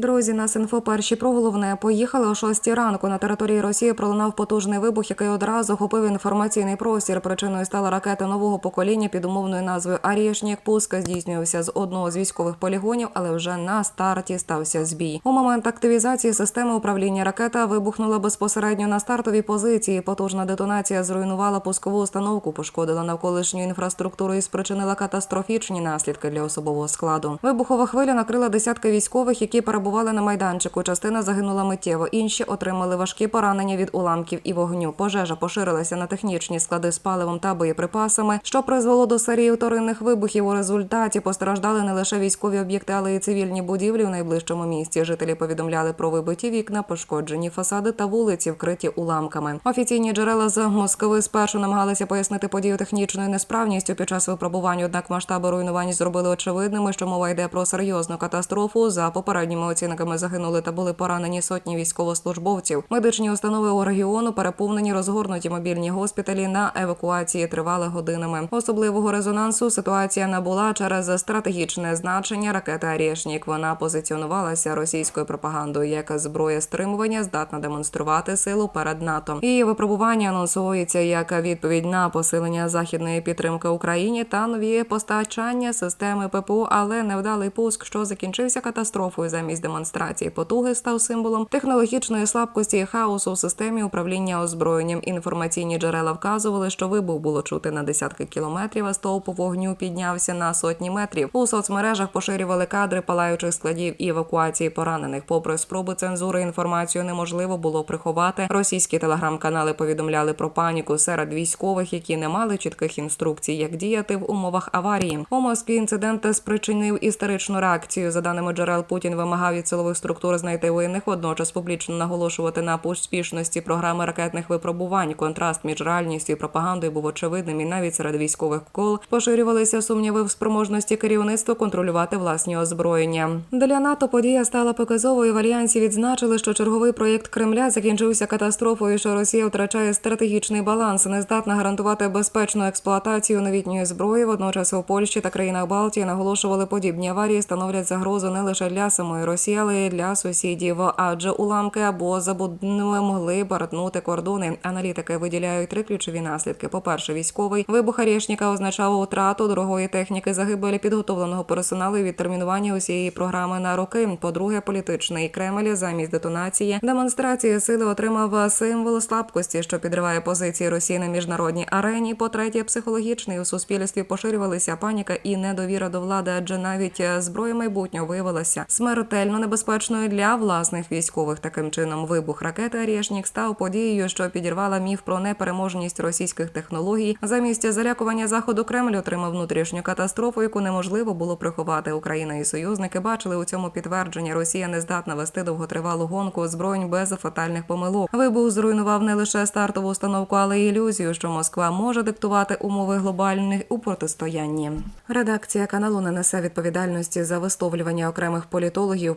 Друзі, нас інфо перші про головне поїхали о 6 ранку. На території Росії пролунав потужний вибух, який одразу охопив інформаційний простір. Причиною стала ракета нового покоління під умовною назвою Арішнік. Пуск здійснювався з одного з військових полігонів, але вже на старті стався збій. У момент активізації системи управління ракета вибухнула безпосередньо на стартовій позиції. Потужна детонація зруйнувала пускову установку, пошкодила навколишню інфраструктуру і спричинила катастрофічні наслідки для особового складу. Вибухова хвиля накрила десятки військових, які перебували на майданчику. Частина загинула миттєво, інші отримали важкі поранення від уламків і вогню. Пожежа поширилася на технічні склади з паливом та боєприпасами, що призвело до серії вторинних вибухів. У результаті постраждали не лише військові об'єкти, але й цивільні будівлі у найближчому місті. Жителі повідомляли про вибиті вікна, пошкоджені фасади та вулиці, вкриті уламками. Офіційні джерела з Москви спершу намагалися пояснити подію технічною несправністю під час випробувань. Однак масштаби руйнувань зробили очевидними, що мова йде про серйозну катастрофу. За попередніми оцінками загинули та були поранені сотні військовослужбовців. Медичні установи у регіону переповнені розгорнуті мобільні госпіталі на евакуації тривали годинами. Особливого резонансу ситуація набула через стратегічне значення ракети Арєшнік. Вона позиціонувалася російською пропагандою як зброя стримування, здатна демонструвати силу перед НАТО. Її випробування анонсується як відповідь на посилення західної підтримки Україні та нові постачання системи ППО, але невдалий пуск, що закінчився катастрофою замість демонстрації потуги, став символом технологічної слабкості і хаосу в системі управління озброєнням. Інформаційні джерела вказували, що вибух було чути на десятки кілометрів, а стовп вогню піднявся на сотні метрів. У соцмережах поширювали кадри палаючих складів і евакуації поранених. Попри спроби цензури, інформацію неможливо було приховати. Російські телеграм-канали повідомляли про паніку серед військових, які не мали чітких інструкцій, як діяти в умовах аварії. У Москві інцидент спричинив істеричну реакцію. За даними джерел, Путін вимагав від силових структур знайти винних, водночас публічно наголошувати на успішності програми ракетних випробувань. Контраст між реальністю і пропагандою був очевидним, і навіть серед військових кол поширювалися сумніви в спроможності керівництва контролювати власні озброєння. Для НАТО подія стала показовою. В альянсі відзначили, що черговий проєкт Кремля закінчився катастрофою, що Росія втрачає стратегічний баланс, не здатна гарантувати безпечну експлуатацію новітньої зброї. Водночас у Польщі та країнах Балтії наголошували, подібні аварії становлять загрозу не лише для самої Росії, й для сусідів, адже уламки або забудови могли перетнути кордони. Аналітики виділяють три ключові наслідки. По перше, військовий вибух Арєшніка означав втрату дорогої техніки, загибелі підготовленого персоналу і відтермінування усієї програми на роки. По-друге, політичний Кремль замість детонації демонстрації сили отримав символ слабкості, що підриває позиції Росії на міжнародній арені. По-третє, психологічний у суспільстві поширювалися паніка і недовіра до влади, адже навіть зброя майбутнього виявилася смертельно небезпечною для власних військових. Таким чином, вибух ракети Арєшнік став подією, що підірвала міф про непереможність російських технологій. Замість залякування заходу Кремль отримав внутрішню катастрофу, яку неможливо було приховати. Україна і союзники бачили у цьому підтвердження. Росія не здатна вести довготривалу гонку озброєнь без фатальних помилок. Вибух зруйнував не лише стартову установку, але й ілюзію, що Москва може диктувати умови глобальних у протистоянні. Редакція каналу не несе відповідальності за висловлювання окремих політологів,